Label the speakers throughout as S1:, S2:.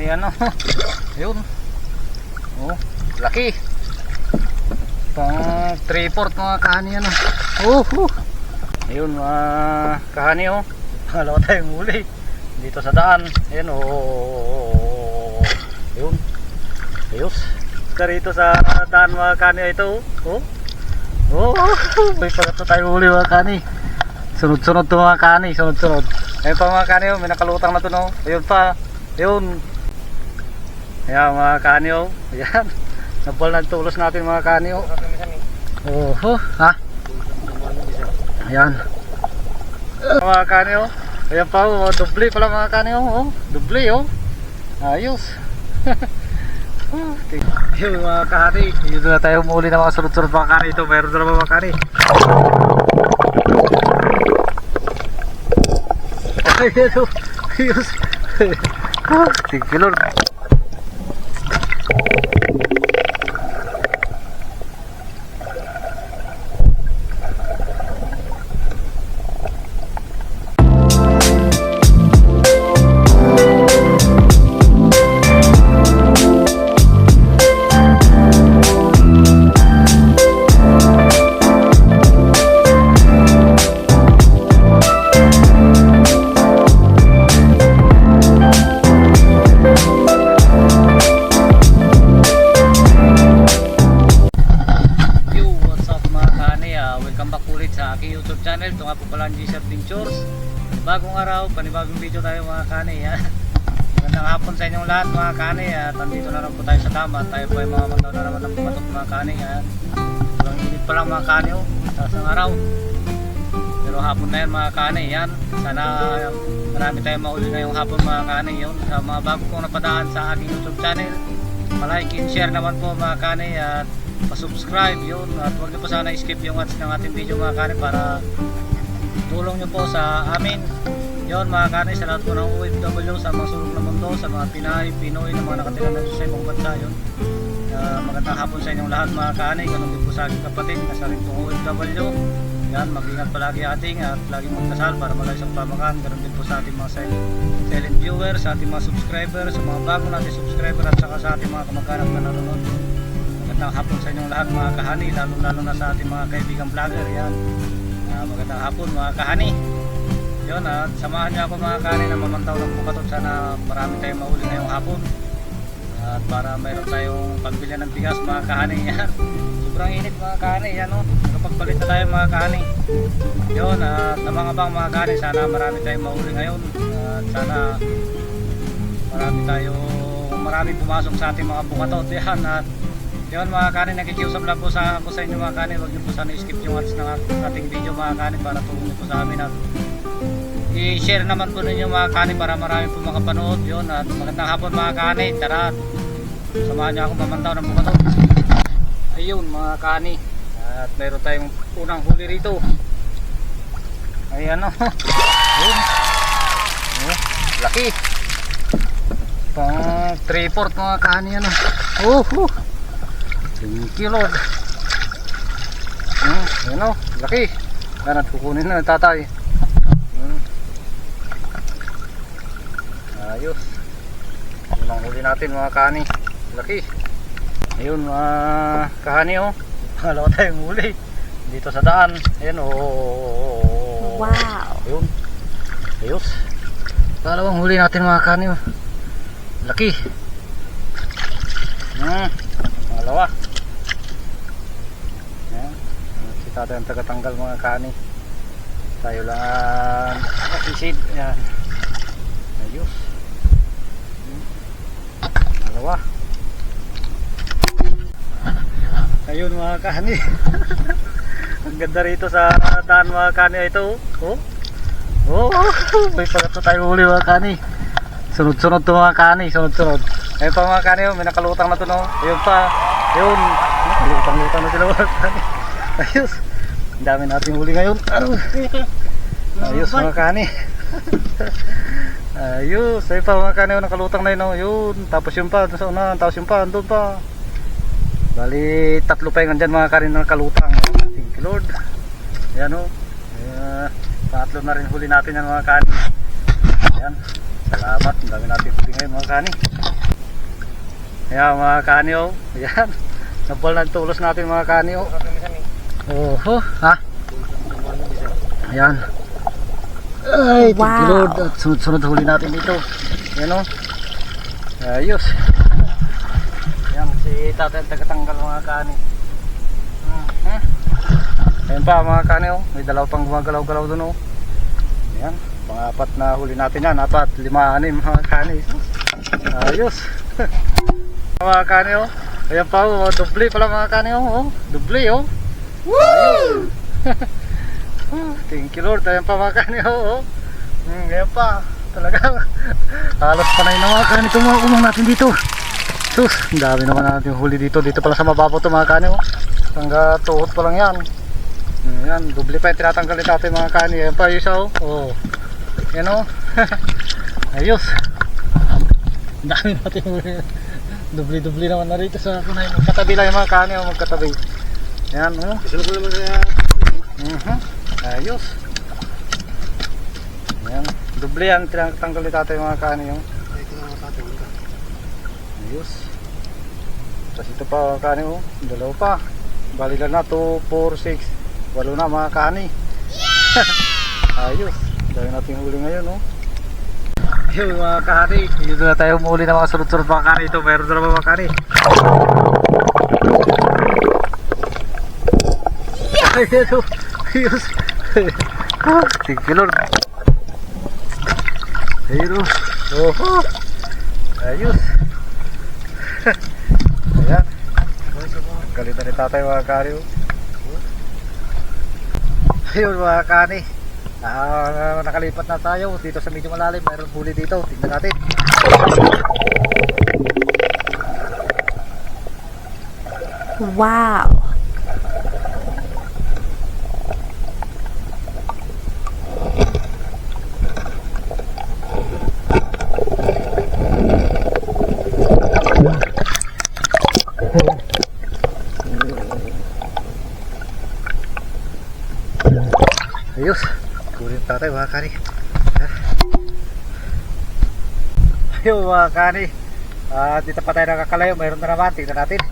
S1: Ayan o. Ayun. Oh, laki. Pang 3-4 mga kahani yan o. Oh, oh. Ayun mga kahani o. Pangalawa tayong huli. Dito sa daan. Ayan o. Oh, Ayun. Ayos. Karito sa daan mga kahani ito. Oh. Oh, may pangatlo tayong huli mga kahani. Sunod-sunod to mga kahani. Sunod-sunod. Ayun pa mga kahani o. May nakalutang na to no. Ayun pa. Ayun. Ayan mga kanyo. Ayan. Nabal na tulos natin mga kanyo. Oho. Ha? Ayan. Mga kanyo. Ayan pa oh. Dubli pala mga kanyo. Oh. Dubli oh. Ayos. Oh, ting- Yun mga kani. Dito na tayo umuli ng mga sunod-sunod mga kani. Ito meron na mga kani. Ayan oh. Ayos. Ah, Thank you Lord. Bagong araw, panibagong video tayo mga kani. Ah. Magandang hapon sa inyong lahat mga kani. At nandito na lang po tayo sa dama. Tayo po ay mga mandaw na naman ng pumatok mga kani. At walang init pa lang mga kani. Oh. Isang araw. Pero hapon na yan mga kani. Yan. Sana ah, marami tayong mauli ngayong hapon mga kani. Yun. Sa mga bago kong napadaan sa aking YouTube channel. Malike and share naman po mga kani. At pa-subscribe yun at huwag niyo po sana skip yung ads ng ating video mga kani para tulong niyo po sa amin. Yun mga kani sa lahat po ng OFW sa mga sulok ng mundo sa mga Pinay, Pinoy na mga nakatira na sa ibang bansa yun. Uh, magandang hapon sa inyong lahat mga kani ganun din po sa aking kapatid na sa rin OFW yan mag-ingat palagi ating at laging magdasal para malayos ang pamakan. Ganun din po sa ating mga silent, silent viewers sa ating mga subscribers sa mga bago natin subscriber at saka sa ating mga kamag-anak na nanonood. Magandang hapon sa inyong lahat mga kahani lalo lalo na sa ating mga kaibigang vlogger. Yan Ah, magandang hapon mga kahani. Yun at samahan niyo ako mga kahani na mamantaw ng bukatot. Sana marami tayong mahuli ngayong hapon. At para mayroon tayong pambili ng bigas mga kahani. Yan. Sobrang init mga kahani yan o kapagpalit na tayo mga kahani. Yun at sa mga bang mga kahani sana marami tayong mahuli ngayon. At sana marami tayong marami pumasok sa ating mga bukatot. Yan at yun mga kanin, nakikiusap lang po sa ako sa inyo mga kanin. Huwag niyo po sana skip yung ads ng ating video mga kanin para tulong po sa amin at i-share naman po ninyo mga kanin para marami po makapanood. Yun at magandang hapon mga kanin. Tara samahan niyo ako mamantaw ng bukatot. Ayun mga kanin. At mayroon tayong unang huli rito. Ayan o. Ayun. Oh, laki. Pang 3-4 mga kanin yan o. Oh, oh. Thank you Lord. Hmm, yun o, laki. Yan at kukunin na ng tatay. Hmm. Ayos. Yun ang huli natin mga kani. Laki. Ayun mga kahani o. Pangalawa tayong huli. Dito sa daan. Ayan o.
S2: Wow.
S1: Ayun. Ayos. Pangalawang huli natin mga kani o. Laki. Hmm. Pangalawa. Yan. Tatay ang tagatanggal mga kani. Tayo lang ang nakisid. Yan. Ayos. Dalawa. Ayun mga kani. ang ganda rito sa daan mga kani ito. Oh. Oh, oh. may pangatlo tayo huli mga kani. Sunod-sunod to mga kani, sunod-sunod. Ayun pa mga kani, oh, may nakalutang na to no. Ayun pa. Ayun. Nakalutang-lutang na sila mga kani. Ayos. Ang dami nating huli ngayon. Ayos mga kani. Ayos. Ayun pa mga kani, oh, nakalutang na yun. oh. Yun. Tapos yun pa, sa unahan. Tapos yun pa, doon pa. Bali, tatlo pa yung andyan mga kani na nakalutang. Thank you Lord. Ayan o. Oh. Na rin huli natin yan mga kani. Ayan. Salamat. Ang dami natin huli ngayon mga kani. Ayan mga kani oh. Ayan. Nabal na tulos natin mga kani oh. Oho. Ha? Ayan. Ay, thank you
S2: Wow.
S1: Lord. At sunod-sunod huli natin dito. Ayan oh. Ayos. Ayan si tatay ang tagatanggal mga kani. Hmm. hmm. Ayan pa mga kani oh. May dalaw pang gumagalaw-galaw dun oh. Ayan. Pangapat na huli natin yan. Apat, lima, anim mga kani. Ayos. mga kani oh. Ayan pa oh. Dubli pala mga kani oh. Dubli oh. Woo! Thank you Lord. Ayan pa mga kani oh. Hmm, pa. Talaga. Halos panay na mga kani itong natin dito. Sus, dami naman natin huli dito. Dito pala sa mababaw to mga kani oh. Hangga tuhod pa lang yan. Hmm, Yan, dubli pa yung tinatanggal ni mga kani. Ayan pa yung isa oh. Oh. Yan oh. Ayos. Ang dami natin huli. Dubli-dubli naman na rito sa kunay. Magkatabi lang yung mga kani oh. Magkatabi. Yan oh.
S3: Gusto ko naman kaya
S1: Mhm. Ayos. Yan. Dubli yan. Tinatanggal ni tatay mga kani yung.
S3: ito na matatawag ka.
S1: Ayos. Tapos ito pa mga kani oh. Dalawa pa. Bali lang na 2, 4, 6. Walo na mga kani. Ayos. Dahil natin huli ngayon oh. Ayun mga kani. Dito na tayo umuli ng mga sunod-sunod mga kani ito. Meron na naman mga kani. Ayun oh. Ayos. Thank you Lord. Oh. Oho. Ayos. Ayan. Ang galit na ni tatay mga kani. oh. Ayun mga kani. Ah, nakalipat na tayo dito sa medyo malalim. Mayroon huli dito. Tingnan natin.
S2: Wow.
S1: Kani. Ayun mga kani. Ah, dito pa tayo nakakalayo. Mayroon na naman. Tingnan natin.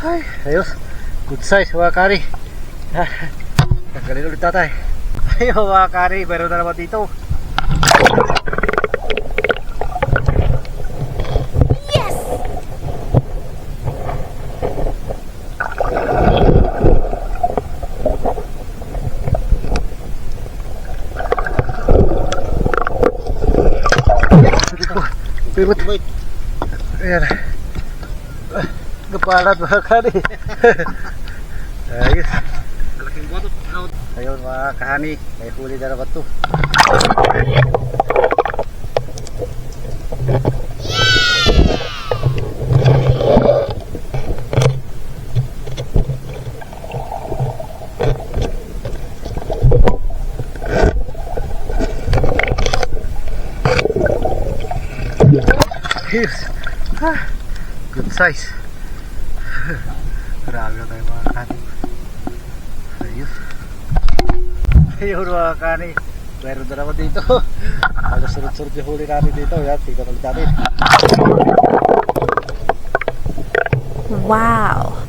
S1: Ay, ayos. Good size mga kari. Tanggalin ulit tatay. Ayun mga kari, meron na naman dito.
S2: Yes!
S1: Pirut. Ayan. Ah, Gapalat mga kari. Ayos. Ayun mga kahani, may huli na naman to. Ah, good size. Marami na tayo mga kahani. Ayos. Ayun mga kani. Meron na naman dito. Halos sunod-sunod yung huli natin dito. Yan, tingnan ulit natin.
S2: Wow.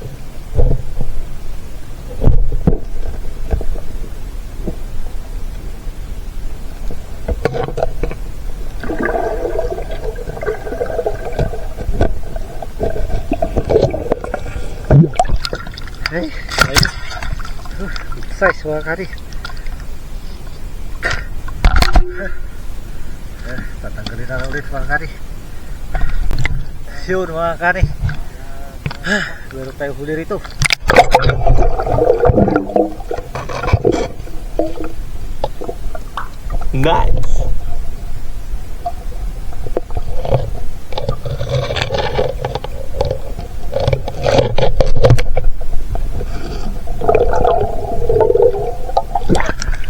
S1: Uh, Good size mga kani. Tatanggalin na ulit mga kani. Yun mga kani. Ah, Meron tayong huli rito.
S3: Nice.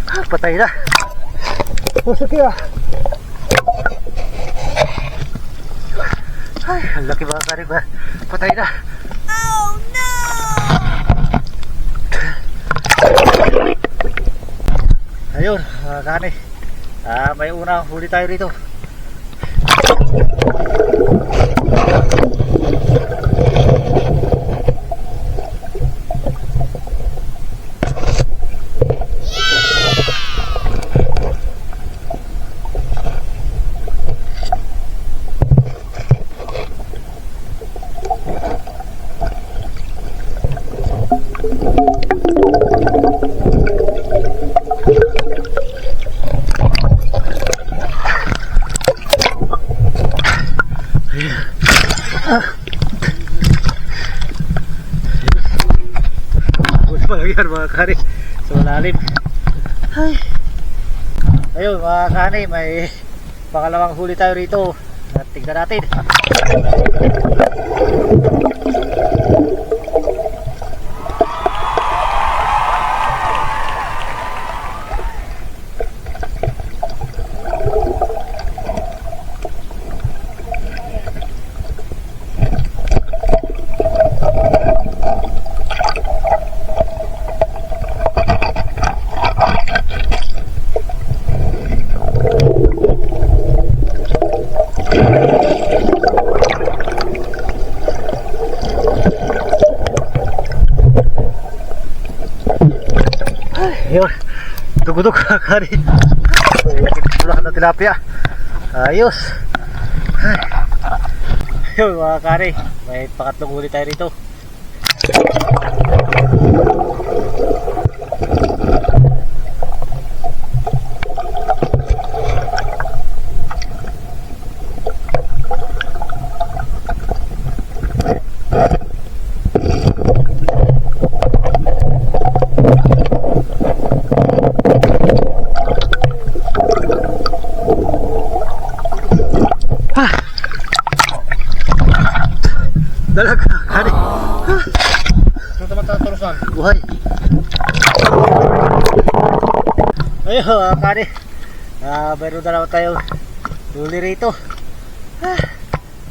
S1: Ah, Patay na. Pusok yun ah. Ay, ang laki mga kani ba? Patay na. Ayun, mga kani. Ah, may una huli tayo rito. Huli pa lang yan mga kani. Sa malalim. Ay. Ayun mga kani, may pangalawang huli tayo rito. At tignan natin. Ayun. Mga kani. Pulakan ng tilapia. Ayos. Ay. Ayun mga kani. May pangatlong huli tayo rito. Dalaga kani.
S3: Ito naman tatalusan.
S1: Buhay. Ayun mga kani. Ah, mayroon na naman tayo huli rito. Ah,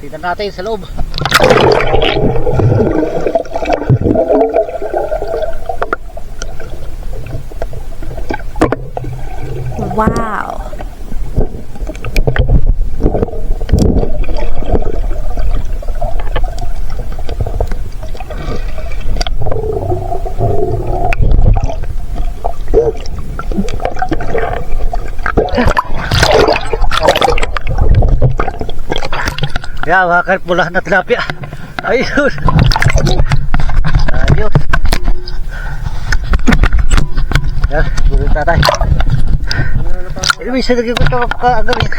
S1: tingnan natin sa loob.
S2: Wow.
S1: Yan mga kani, pulahan na tilapia. Ayun. Ayun. Yan, bulong tatay. Ini bisa lagi ko ito kaagawin.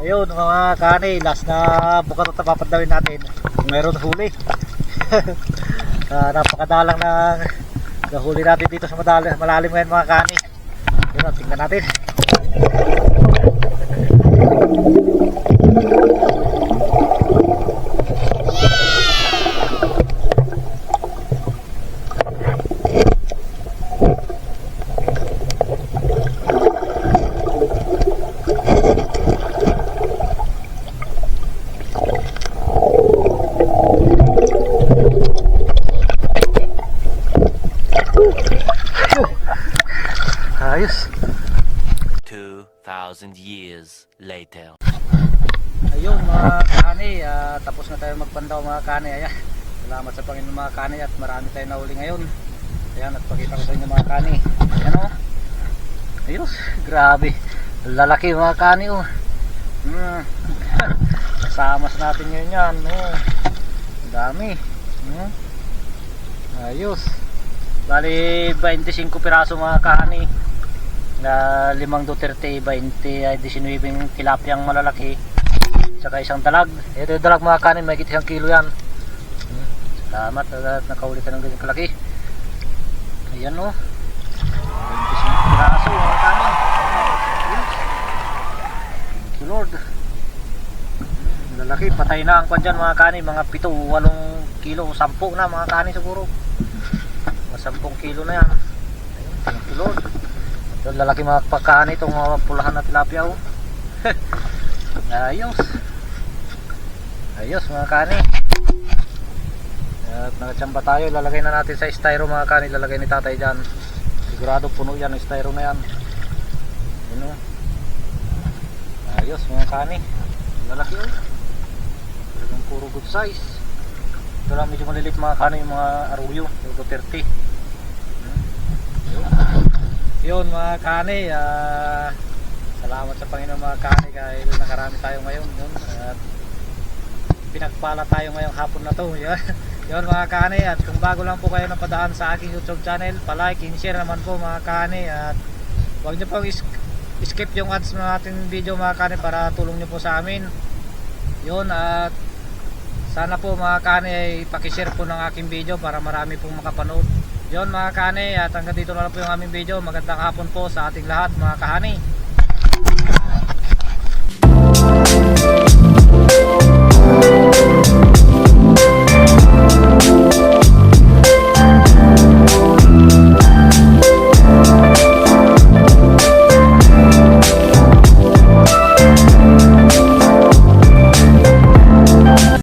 S1: Ayun mga kani, last na bukat at papadawin natin. Meron huli. Ah, napakadalang na nahuli natin dito sa madali, malalim ngayon mga kani. Yun, tingnan natin. Ayos.
S4: 2,000 years later.
S1: Ayun mga kani, ah, tapos na tayo magpandaw mga kani. Ayan. Salamat sa Panginoon mga kani at marami tayong nahuli ngayon. Ayan, at pakita ko sa inyo mga kani. Ayan o. Ayos, grabe. Lalaki mga kani o. Hmm. Samas natin ngayon yan. Oh. Dami. Hmm. Ayos. Bali 25 piraso mga kani. Na limang Duterte 20 ay 19 yung tilapiyang malalaki saka isang dalag ito yung dalag mga kanin may isang kilo yan. Salamat at nakahuli ka ng ganyan kalaki. Ayan o 25 piraso mga kanin Yes. thank you lord. Hmm, lalaki patay na ang kwan mga kani. Mga 7 8 kilo 10 na mga kani siguro. Mga 10 kilo na yan. Thank you Lord. Lalaki mga pagkani itong mga pulahan na tilapia oh. ayos. Ayos mga kani at nakachamba tayo lalagay na natin sa styro mga kani lalagay ni tatay dyan. Sigurado puno yan ang styro na yan. Yun oh. ayos mga kani lalaki oh. Talagang puro good size. Ito lang medyo malilit mga kani yung mga aruyo yung 230 Hmm. yun mga kani ah salamat sa Panginoon mga kani dahil nakarami tayo ngayon yun. At pinagpala tayo ngayong hapon na to yun, yun mga kani at kung bago lang po kayo napadaan sa aking youtube channel palike and share naman po mga kani at huwag nyo pong skip yung ads ng ating video mga kani para tulong nyo po sa amin. Yun at sana po mga kani ay pakishare po ng aking video para marami pong makapanood. Yun mga kani at hanggang dito na lang po yung aming video. Magandang hapon po sa ating lahat mga kahani